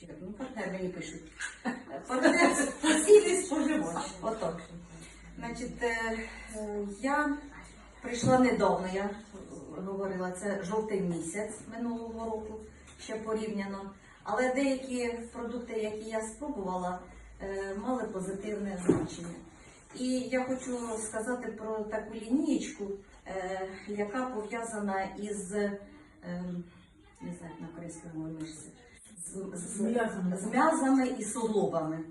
Чи, ну, партнер мені пишуть. Партнер постійний споживач. Отак. Значить, е, я прийшла недавно, я говорила, це жовтий місяць минулого року, ще порівняно. Але деякі продукти, які я спробувала, е, мали позитивне значення. І я хочу сказати про таку лінієчку, е, яка пов'язана із ем, не знаю, на корейському мишці, з, м'язами. з м'язами і суглобами.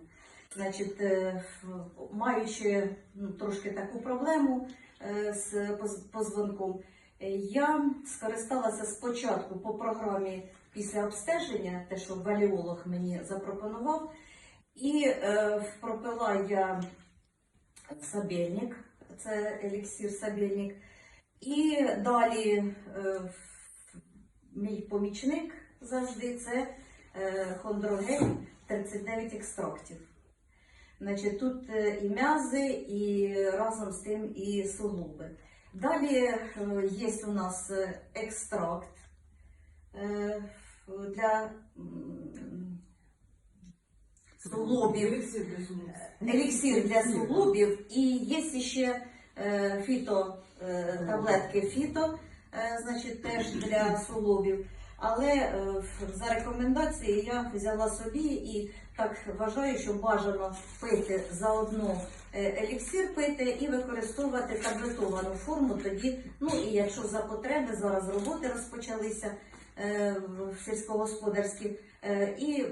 Значить, е, маючи ну, трошки таку проблему е, з позвонком, е, я скористалася спочатку по програмі після обстеження, те, що валіолог мені запропонував, і е, пропила я сабельник, це еліксир сабельник. І далі е, мій помічник завжди це хондрогель 39 екстрактів. Значить, тут е, і м'язи, і разом з тим і суглоби. Далі е, є у нас е, екстракт е, для суглобів, еліксир для суглобів і є ще е, фіто е, таблетки фіто, е, значить теж для суглобів. Але е, за рекомендації я взяла собі і так вважаю, що бажано пити заодно е, еліксир пити і використовувати таблетовану форму. Тоді, ну і якщо за потреби зараз роботи розпочалися е, в сільськогосподарські, і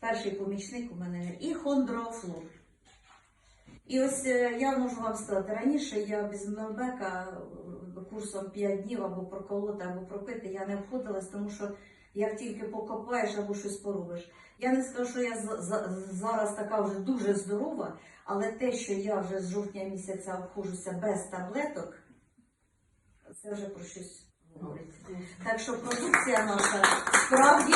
перший помічник у мене і хондрофлор. І ось я можу вам сказати, раніше я без Мелбека курсом 5 днів або проколоти, або пропити, я не обходилась, тому що як тільки покопаєш або щось поробиш. Я не скажу, що я за- за- зараз така вже дуже здорова, але те, що я вже з жовтня місяця обходжуся без таблеток, це вже про щось говорить. Так що продукція наша справді